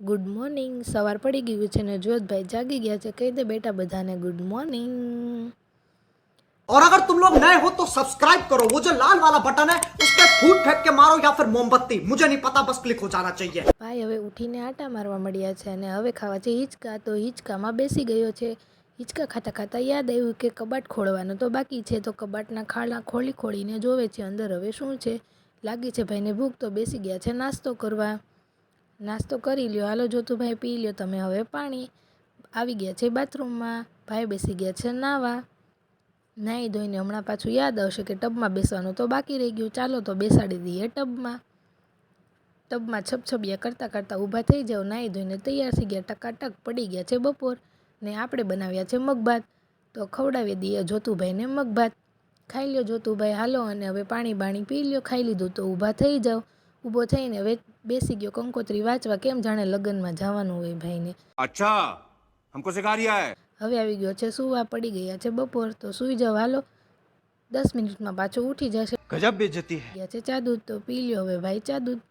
Good morning સવાર પડી ગયું છે ને જોતભાઈ જાગી ગયા છે કહી દે બેટા બધાને ગુડ મોર્નિંગ और अगर तुम लोग नए हो तो सब्सक्राइब करो वो जो लाल वाला बटन है उस पर फूट फेंक के मारो या फिर मोमबत्ती मुझे नहीं पता बस क्लिक हो जाना चाहिए ભાઈ હવે ઉઠીને આટા મારવા મળ્યા છે અને હવે ખાવા છે હિંચકા તો હિંચકામાં બેસી ગયો છે હિંચકા ખાતા ખાતા યાદ આવ્યું કે કબાટ ખોલવાનું તો બાકી છે તો કબાટના ખાડા ખોલી ખોલીને જોવે છે અંદર હવે શું છે લાગી છે ભાઈને ભૂખ તો બેસી ગયા છે નાસ્તો કરવા નાસ્તો કરી લ્યો. હાલો જોતું ભાઈ પી લ્યો. તમે હવે પાણી આવી ગયા છે બાથરૂમમાં. ભાઈ બેસી ગયા છે નાવા. નાહી ધોઈને હમણાં પાછું યાદ આવશે કે ટબમાં બેસવાનું તો બાકી રહી ગયું. ચાલો તો બેસાડી દઈએ ટબમાં. ટબમાં છપછપિયા કરતાં કરતાં ઊભા થઈ જાઓ. નાહી ધોઈને તૈયાર થઈ ગયા. ટકાટક પડી ગયા છે બપોર ને આપણે બનાવ્યા છે મગભાત. તો ખવડાવી દઈએ જોતુભાઈને મગભાત. ખાઈ લ્યો જોતુભાઈ. હાલો અને હવે પાણી બાણી પી લ્યો. ખાઈ લીધું તો ઊભા થઈ જાઓ. ઊભો થઈને બેસી ગયો કંકોત્રી વાંચવા કેમ જાણે લગ્નમાં જવાનું હોય ભાઈને. અચ્છા હમકો સિખા રહ્યા હે હવે આવી ગયો છે સુવા પડી ગયા છે બપોર તો સુઈ જાવ હાલો. દસ મિનિટમાં પાછો ઉઠી જશે. ગજબ બેજતી ગયા છે ચા દૂધ તો પી લ્યો હવે ભાઈ ચા દૂધ.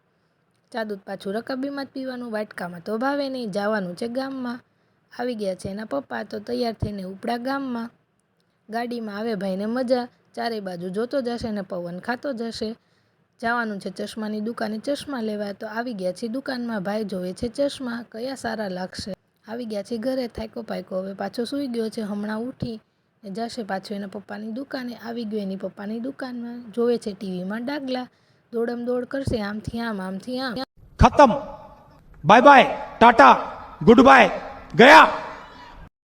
ચા દૂધ પાછું રકાબીમાં જ પીવાનું વાટકામાં તો ભાવે નહીં જવાનું છે ગામમાં. આવી ગયા છે એના પપ્પા તો તૈયાર થઈને ઉપડા ગામમાં. ગાડીમાં આવે ભાઈને મજા ચારે બાજુ જોતો જશે ને પવન ખાતો જશે. જવાનું છે ચશ્માની દુકાને. ચશ્મા લેવા તો આવી ગયા છીએ. દુકાનમાં ભાઈ જોવે છે ચશ્મા. કયા સારા લાગશે? આવી ગયા છીએ ઘરે. થાયકો પાયકો હવે પાછો સૂઈ ગયો છે. હમણાં ઉઠી ને જશે પાછો એના પપ્પાની દુકાને. આવી ગયો એની પપ્પાની દુકાનમાં. જોવે છે ટીવીમાં ડાગલા. દોડમ દોડ કરશે. આમથી આમ આમથી આમ. ખતમ. Bye bye. Tata. Good bye. ગયા.